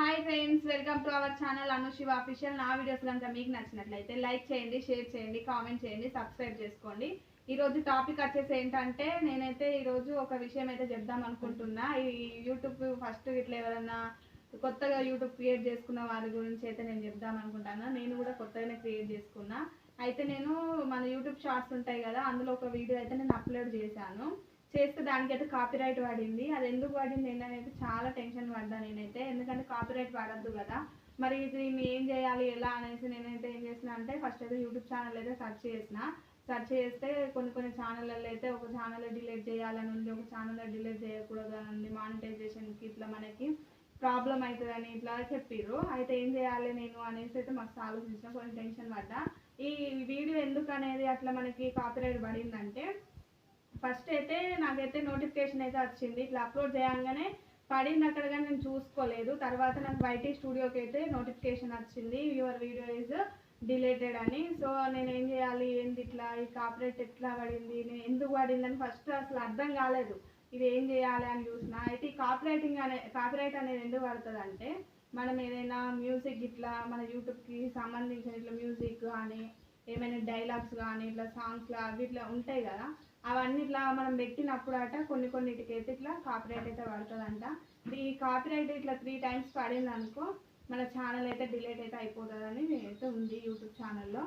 Hi friends welcome to our channel Anushiva official నా videos కనుక మీకు నచ్చినట్లయితే లైక్ చేయండి షేర్ చేయండి కామెంట్ చేయండి సబ్స్క్రైబ్ చేసుకోండి. ఈరోజు టాపిక్ వచ్చేసి ఏంటంటే నేనైతే ఈరోజు ఒక విషయం అయితే చెప్దాం అనుకుంటున్నా. ఈ యూట్యూబ్ ఫస్ట్ ఇట్లా ఎవరన్నా కొత్తగా యూట్యూబ్ క్రియేట్ చేసుకున్న వారి గురించి అయితే నేను చెప్దాం అనుకుంటాను. నేను కూడా కొత్తగానే క్రియేట్ చేసుకున్నా. అయితే నేను మన యూట్యూబ్ షార్ట్స్ ఉంటాయి కదా అందులో ఒక వీడియో అయితే నేను అప్లోడ్ చేశాను. చేస్తే దానికైతే కాపీరైట్ పడింది అది ఎందుకు పడింది ఏంటనేది చాలా టెన్షన్ పడ్డా నేనైతే. ఎందుకంటే కాపీరైట్ పడద్దు కదా. మరి దీన్ని ఏం చేయాలి ఎలా అనేసి నేనైతే ఏం చేసిన అంటే ఫస్ట్ అయితే యూట్యూబ్ ఛానల్ అయితే సెర్చ్ చేసిన. సెర్చ్ చేస్తే కొన్ని కొన్ని ఛానళ్ళల్లో అయితే ఒక ఛానల్ డిలీట్ చేయాలని ఉంది. ఒక ఛానల్ డిలీట్ చేయకూడదు అని ఉంది మానిటైజేషన్కి ఇట్లా మనకి ప్రాబ్లం అవుతుందని ఇట్లా చెప్పారు అయితే ఏం చేయాలి నేను అనేసి అయితే మస్తు ఆలోచించిన. కొంచెం టెన్షన్ పడ్డా. ఈ వీడియో ఎందుకు అనేది అట్లా మనకి కాపీరైట్ పడిందంటే ఫస్ట్ అయితే నాకైతే నోటిఫికేషన్ అయితే వచ్చింది. ఇట్లా అప్లోడ్ చేయగానే పడింది అక్కడ కానీ నేను చూసుకోలేదు. తర్వాత నాకు బయటి స్టూడియోకి అయితే నోటిఫికేషన్ వచ్చింది. యువర్ వీడియో ఇస్ డిలేటెడ్ అని. సో నేను ఏం చేయాలి? ఏంది ఇట్లా? ఈ కాపరేట్ ఎట్లా పడింది? నేను ఎందుకు పడింది అని ఫస్ట్ అసలు అర్థం కాలేదు. ఇది ఏం చేయాలి అని చూసిన. అయితే ఈ కాపీరైటింగ్ అనే కాపీరైట్ అనేది ఎందుకు పడుతుంది అంటే మనం ఏదైనా మ్యూజిక్ ఇట్లా మన యూట్యూబ్కి సంబంధించిన ఇట్లా మ్యూజిక్ కానీ ఏమైనా డైలాగ్స్ కానీ ఇట్లా సాంగ్స్లో అవి ఇట్లా ఉంటాయి కదా అవన్నీ ఇట్లా మనం పెట్టినప్పుడు అట కొన్ని కొన్నిటికి అయితే ఇట్లా కాపీరైట్ అయితే పడుతుందంట. ఈ కాపీరైట్ ఇట్లా త్రీ టైమ్స్ పడింది అనుకో మన ఛానల్ అయితే డిలేట్ అయితే అయిపోతుందని అయితే ఉంది యూట్యూబ్ ఛానల్లో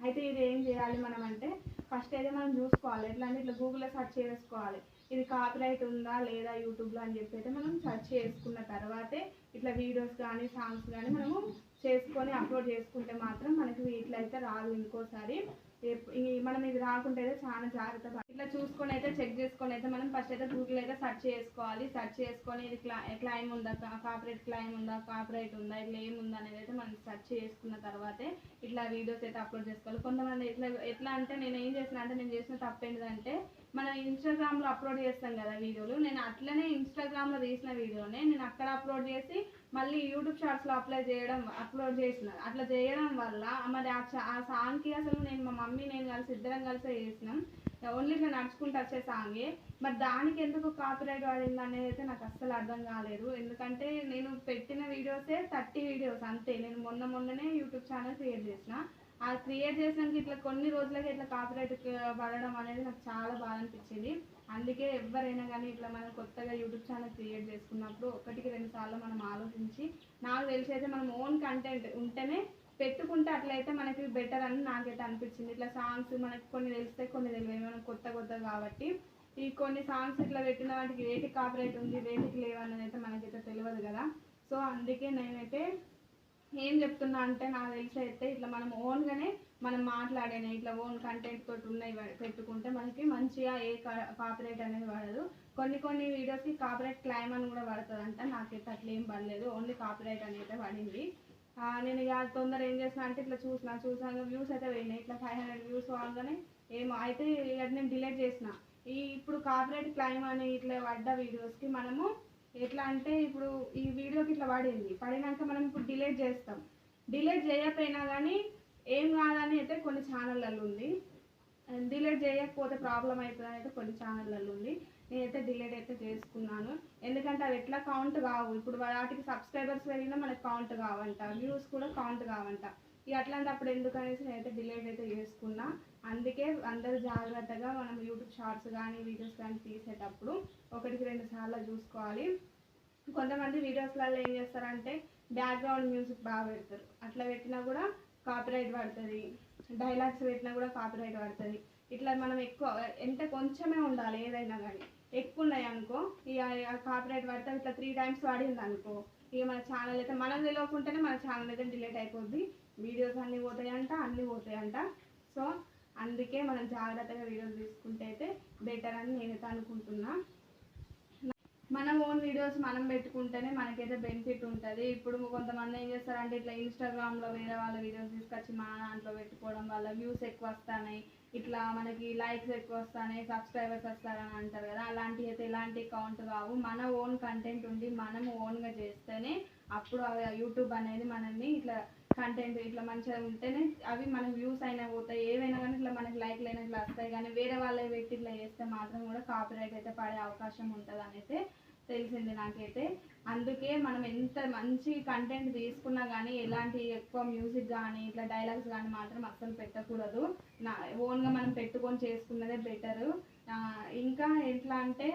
అయితే ఇది ఏం చేయాలి మనం అంటే ఫస్ట్ అయితే మనం చూసుకోవాలి ఎట్లా అంటే ఇట్లా గూగుల్లో సెర్చ్ చేసుకోవాలి. ఇది కాపీరైట్ ఉందా లేదా యూట్యూబ్లో అని చెప్పి అయితే మనం సెర్చ్ చేసుకున్న తర్వాతే ఇట్లా వీడియోస్ కానీ సాంగ్స్ కానీ మనము చేసుకొని అప్లోడ్ చేసుకుంటే మాత్రం మనకి వీటిలో అయితే రాదు ఇంకోసారి. మనం ఇది రాకుంటే అయితే చాలా జాగ్రత్త ఇట్లా చూసుకొని అయితే చెక్ చేసుకొని అయితే మనం ఫస్ట్ అయితే గూగుల్ అయితే సెర్చ్ చేసుకోవాలి. సెర్చ్ చేసుకొని ఇది క్లా క్లైమ్ ఉందా? కాపరేట్ క్లైమ్ ఉందా? కాపరేట్ ఉందా? ఇట్లా ఏముందా అనేది అయితే మనం సెర్చ్ చేసుకున్న తర్వాతే ఇట్లా వీడియోస్ అయితే అప్లోడ్ చేసుకోవాలి. కొంతమంది ఎట్లా ఎట్లా అంటే నేను ఏం చేసిన అంటే నేను చేసిన తప్పు ఏంటంటే మనం ఇన్స్టాగ్రామ్లో అప్లోడ్ చేస్తాం కదా వీడియోలు నేను అట్లనే ఇన్స్టాగ్రామ్లో తీసిన వీడియోనే నేను అక్కడ అప్లోడ్ చేసి మళ్ళీ యూట్యూబ్ షార్ట్స్లో అప్లై చేయడం అప్లోడ్ చేసిన. అట్లా చేయడం వల్ల మరి ఆ ఆ సాంగ్కి అసలు నేను మా మమ్మీ నేను కలిసి ఇద్దరం కలిసే చేసినాం. నడుచుకుంటూ వచ్చే సాంగే. మరి దానికి ఎందుకు కాపీరైట్ పడింది అనేది అయితే నాకు అస్సలు అర్థం కాలేదు. ఎందుకంటే నేను పెట్టిన వీడియోసే థర్టీ వీడియోస్ అంతే. నేను మొన్న మొన్ననే యూట్యూబ్ ఛానల్ క్రియేట్ చేసిన. ఆ క్రియేట్ చేసినాక ఇట్లా కొన్ని రోజులకి ఇట్లా కాపీరైట్ పడడం అనేది నాకు చాలా బాధ అనిపించింది. అందుకే ఎవరైనా కానీ ఇట్లా మనం కొత్తగా యూట్యూబ్ ఛానల్ క్రియేట్ చేసుకున్నప్పుడు ఒకటికి రెండు సార్లు మనం ఆలోచించి నాకు తెలిసి అయితే మనం ఓన్ కంటెంట్ ఉంటేనే పెట్టుకుంటే అట్లయితే మనకి బెటర్ అని నాకైతే అనిపించింది. ఇట్లా సాంగ్స్ మనకి కొన్ని తెలిస్తే కొన్ని తెలియదు. కొత్త కొత్త కాబట్టి ఈ కొన్ని సాంగ్స్ ఇట్లా పెట్టిన వాటికి వేటికి కాపరేట్ ఉంది వేటికి లేవు అనేది అయితే మనకైతే తెలియదు కదా. సో అందుకే నేనైతే ఏం చెప్తున్నా అంటే నాకు తెలిసి అయితే ఇట్లా మనం ఓన్గానే మనం మాట్లాడేనే ఇట్లా ఓన్ కంటెంట్ తోటి ఉన్నాయి పెట్టుకుంటే మనకి మంచిగా ఏ కాపరేట్ అనేది పడదు కొన్ని కొన్ని వీడియోస్కి కాపరేట్ క్లైమ్ అని కూడా పడుతుంది అంట నాకైతే అట్లా ఏం పడలేదు. ఓన్లీ కాపరేట్ అనేది అయితే పడింది. నేను ఇక తొందర ఏం చేసిన అంటే ఇట్లా చూసిన చూసాక వ్యూస్ అయితే పోయినాయి. ఇట్లా ఫైవ్ హండ్రెడ్ వ్యూస్ కాగానే ఏమో అయితే ఇక నేను డిలీట్ చేసిన. ఈ ఇప్పుడు కాపరేట్ క్లైమ్ అని ఇట్లా పడ్డ వీడియోస్కి మనము ఎట్లా అంటే ఇప్పుడు ఈ వీడియోకి ఇట్లా పడింది. పడినాక మనం ఇప్పుడు డిలీట్ చేస్తాం. డిలీట్ చేయకపోయినా కానీ ఏం కాదని అయితే కొన్ని ఛానళ్ళల్లో ఉంది. డిలీట్ చేయకపోతే ప్రాబ్లం అవుతుంది అయితే కొన్ని ఛానళ్ళల్లో ఉంది. నేనైతే డిలీట్ అయితే చేసుకున్నాను. ఎందుకంటే అవి ఎట్లా కౌంట్ కావు. ఇప్పుడు వాటికి సబ్స్క్రైబర్స్ పెరిగినా మనకి కౌంట్ కావంట. వ్యూస్ కూడా కౌంట్ కావంట. ఇక అట్లాంటప్పుడు ఎందుకు అనేసి నేనైతే డిలీట్ అయితే చేసుకున్నా. అందుకే అందరూ జాగ్రత్తగా మనం యూట్యూబ్ షార్ట్స్ కానీ వీడియోస్ కానీ తీసేటప్పుడు ఒకటికి రెండు సార్లు చూసుకోవాలి. కొంతమంది వీడియోస్లలో ఏం చేస్తారంటే బ్యాక్గ్రౌండ్ మ్యూజిక్ బాగా పెడతారు. అట్లా పెట్టినా కూడా కాపీరైట్ పడుతుంది. డైలాగ్స్ పెట్టినా కూడా కాపీరైట్ పడుతుంది. ఇట్లా మనం ఎక్కువ ఎంత కొంచెమే ఉండాలి ఏదైనా కానీ. ఎక్కువ ఉన్నాయి అనుకో ఇక కాపీరైట్ పడితే ఇట్లా త్రీ టైమ్స్ పడింది అనుకో ఇక మన ఛానల్ అయితే మనం తెలియకుంటేనే మన ఛానల్ అయితే డిలీట్ అయిపోద్ది. వీడియోస్ అన్నీ పోతాయంట అన్నీ పోతాయంట. సో అందుకే మనం జాగ్రత్తగా వీడియోస్ తీసుకుంటే అయితే బెటర్ అని నేనైతే అనుకుంటున్నా. మన ఓన్ వీడియోస్ మనం పెట్టుకుంటేనే మనకైతే బెనిఫిట్ ఉంటుంది. ఇప్పుడు కొంతమంది ఏం చేస్తారంటే ఇట్లా ఇన్స్టాగ్రామ్లో వేరే వాళ్ళ వీడియోస్ తీసుకొచ్చి మన దాంట్లో పెట్టుకోవడం వల్ల వ్యూస్ ఎక్కువ వస్తాయి ఇట్లా మనకి లైక్స్ ఎక్కువ వస్తాయి సబ్స్క్రైబర్స్ వస్తారని అంటారు కదా అలాంటివి అయితే ఎలాంటి కౌంట్ కావు. మన ఓన్ కంటెంట్ ఉండి మనం ఓన్గా చేస్తేనే అప్పుడు అవి యూట్యూబ్ అనేది మనల్ని ఇట్లా కంటెంట్ ఇట్లా మంచిగా ఉంటేనే అవి మనకి వ్యూస్ అయినా పోతాయి. ఏవైనా కానీ ఇట్లా మనకి లైక్లు అయినా ఇట్లా వస్తాయి. కానీ వేరే వాళ్ళే పెట్టి ఇట్లా చేస్తే మాత్రం కూడా కాపీరైట్ అయితే పడే అవకాశం ఉంటుంది అని అయితే తెలిసింది నాకైతే. అందుకే మనం ఎంత మంచి కంటెంట్ తీసుకున్నా కానీ ఎలాంటి ఎక్కువ మ్యూజిక్ కానీ ఇట్లా డైలాగ్స్ కానీ మాత్రం అస్సలు పెట్టకూడదు. నా ఓన్గా మనం పెట్టుకొని చేసుకున్నదే బెటరు ఇంకా ఎట్లా అంటే